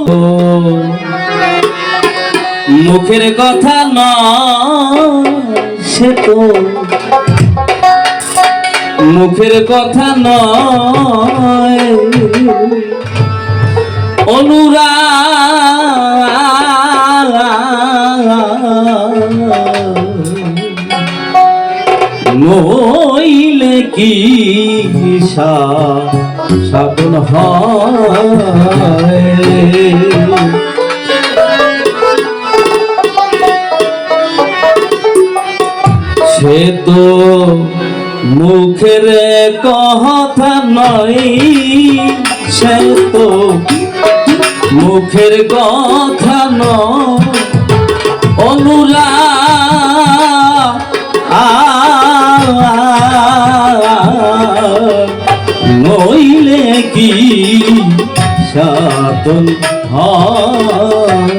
বল মুখের কথা না সে তো। মুখের কথা নয়। অনুরাগ। নইলে কি সা- সাধন হয়। সে তো মুখের কথা নয়, সে তো মুখের কথা নয়। অনুরা কি সাতন হয়।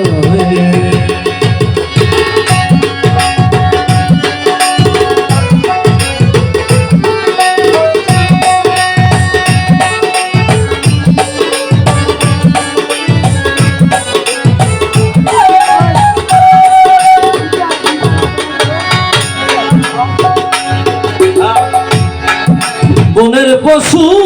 বনের পশু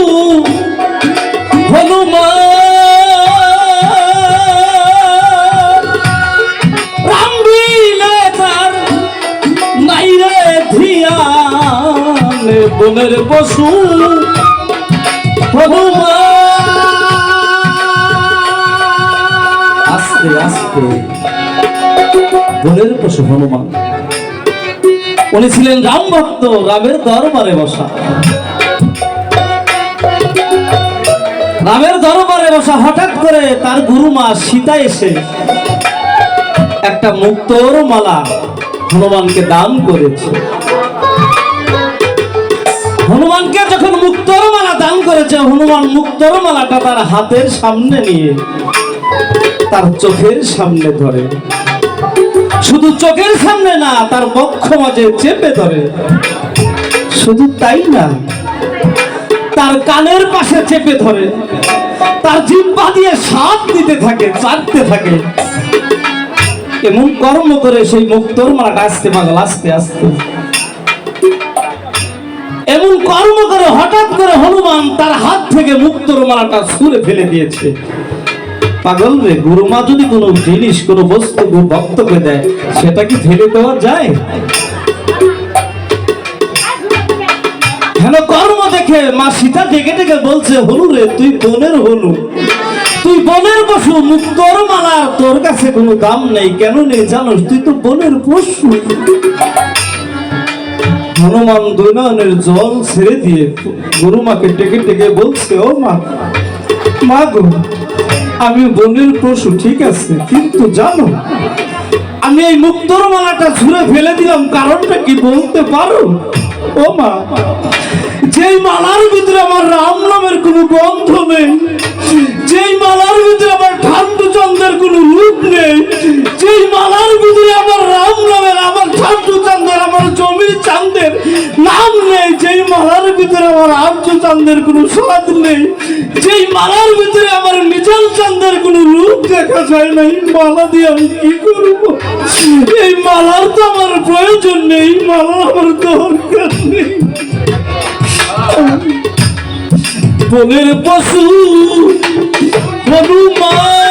ধিয়ান বনের হনুমান আস্তে আস্তে। বনের পশু হনুমান। উনি ছিলেন রাম ভক্ত, রামের দরবারে বসা। রামের দরবারে বসা, হঠাৎ করে তার গুরুমা সীতা এসে একটা মুক্তোর মালা হনুমানকে দান করেছে। হনুমানকে যখন মুক্তোর মালা দান করেছে, হনুমান মুক্তোর মালাটা তার হাতের সামনে নিয়ে, তার চোখের সামনে ধরে। শুধু চোখের সামনে না, তার বক্ষ মাঝে চেপে ধরে। শুধু তাই না, তার কানের পাশে চেপে ধরে, তার জিব্বা দিয়ে সাপ দিতে থাকে, চাটতে থাকে। এমন কর্ম করে সেই মুক্তর মালাটা আসতে, পাগল, আস্তে আস্তে। করে হঠাৎ করে হনুমান তার হাত থেকে মুক্তর মালাটা ছুঁড়ে ফেলে দিয়েছে। পাগল রে, গুরুমা যদি কোনো জিনিস, কোনো বস্তু ভক্তকে দেয়, সেটা কি ফেলে দেওয়া যায়? হেন কর্ম দেখে? মা সীতা ডেকে ডেকে বলছে হলু রে, তুই বনের হলু তুই বনের পশু মুক্তর মালা, তোর কাছে কোনো দাম নেই। কেন নেই জানোস, তুই তো বনের পশু। হনুমান দৈনয়নের জল ছেড়ে দিয়ে গুরুমাকে ডেকে ডেকে বলছে, ও মা মা গো, আমি বনের পশু, ঠিক আছে, কিন্তু জানো, আমি এই মুক্তর মালাটা ছুঁড়ে ফেলে দিলাম, কারণটা কি বলতে পারো? ও মা, যেই মালার ভিতরে আমার রাম নামের কোনো গন্ধ নেই, যেই মালার ভিতরে আমার ঠান্ডু চন্দ্রের কোনো রূপ নেই, যেই মালার ভিতরে আমার রাম নামের, আমার ঠান্ডু চাঁদের নাম নেই, যেই মালার ভিতরে আমার আর্য চাঁদের কোনো স্বাদ নেই, যেই মালার ভিতরে আমার মিজাল চাঁদের কোনো রূপ দেখা যায় না এই মালা দিয়ে আমি কি করব? এই মালার তো আমার প্রয়োজন নেই মালার আমার দরকার নেই। বনের পশু, হনুমান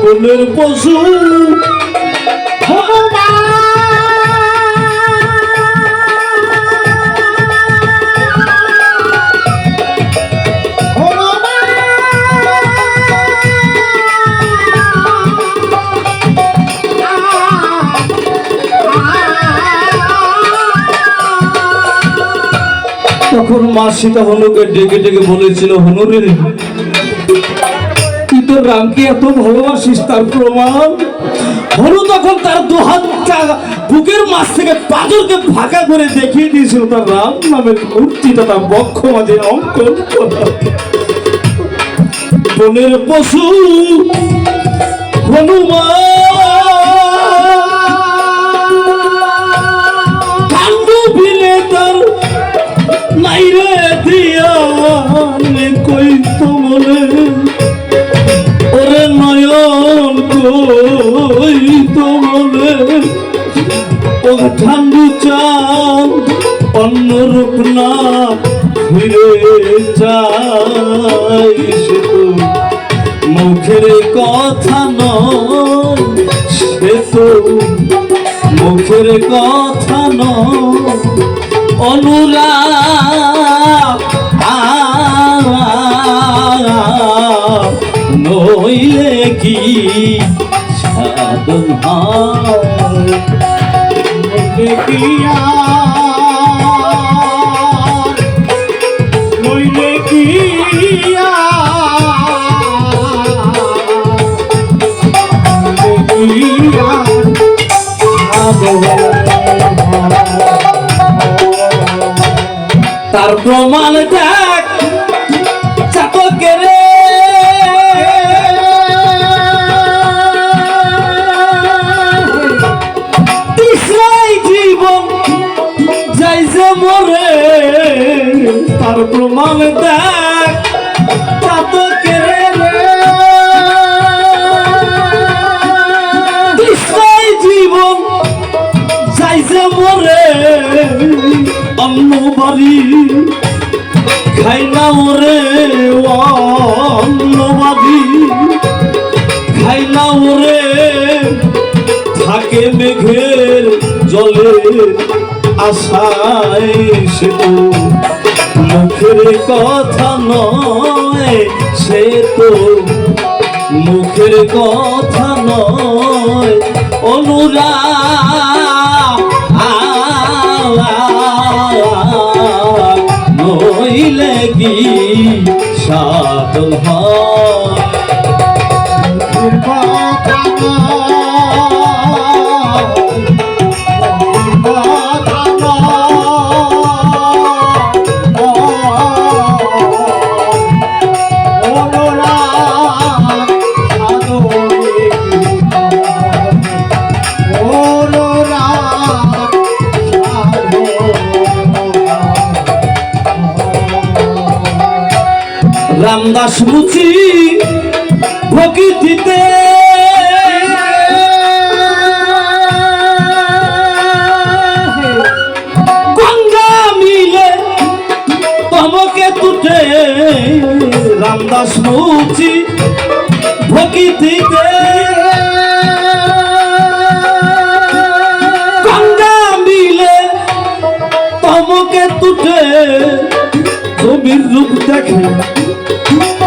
বনের পশু। তখন মা সীতা হনুকে ডেকে ডেকে বলেছিল হনুরে রাম রামকে এত ভালোবাসিস, তার প্রমাণ? হলো তখন তার দুহাত বুকের মাছ থেকে পাথরকে ফাঁকা করে দেখিয়ে দিয়েছিল তার রাম নামের মূর্তিটা তার বক্ষ মাঝে অঙ্কন বনের পশু, হনুমান। নাই রে দিয়া কই তো চাই শুধু মুখের কথা নয়, সে তো মুখের কথা নয়। অনুরাগ নইলে কি সাধন হয়? কি অন্য বাড়ি। খাই না ওরে অন্য বাড়ি খাই না ওরে থাকে মেঘের জলে আশায় সে তো মুখের কথা নয় সে তো মুখের কথা নয় অনুরাগ। রামদাস মুচি প্রকৃতিতে। গঙ্গা মিলে তমকে তুটে রামদাস মুচি প্রকৃতিতে। গঙ্গা মিলে তমকে তুটে জমির রূপ দেখে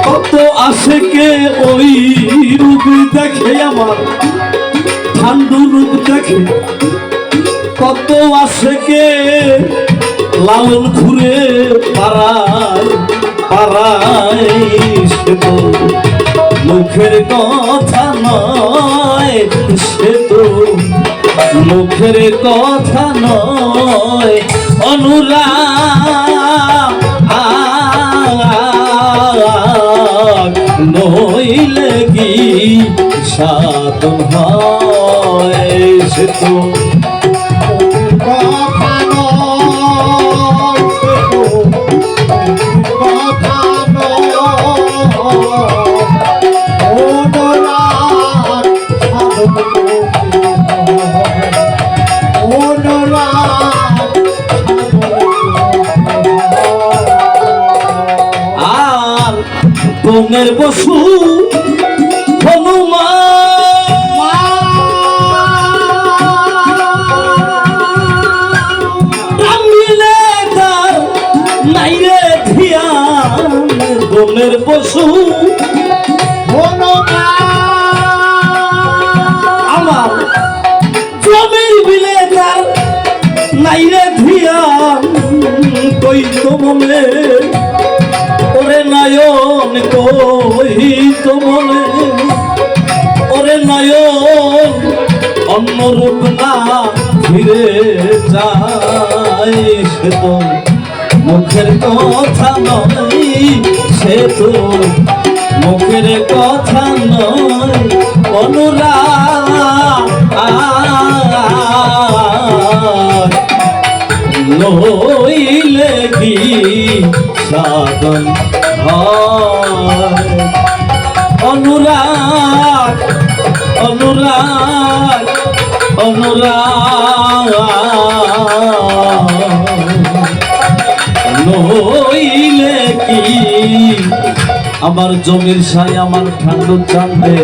কত আসে কে ওই রূপ দেখে আমার? ঠান্ডু রূপ দেখে। কত আসে কে লালন ঘুরে পাড়ায় পাড়ায় সে তো মুখের কথা নয়, সে তো মুখের কথা নয়, অনুরাগ সাধন হয় সে তো বনের পশু রামিলে পশু আমার জমির বিলে তার ধিয়ান কই তো মনে, ওরে নয়ন কই তো মনে, ওরে নয়ন অন্য রূপ না ফিরে যায় সে মুখের কথা নয় সে তো মুখের কথা নয় অনুরাগ। কি সাধন অনুরাগ অনুরাগ অনুরাগ। আমার জমির সাই আমার ঠান্ডু চান্দে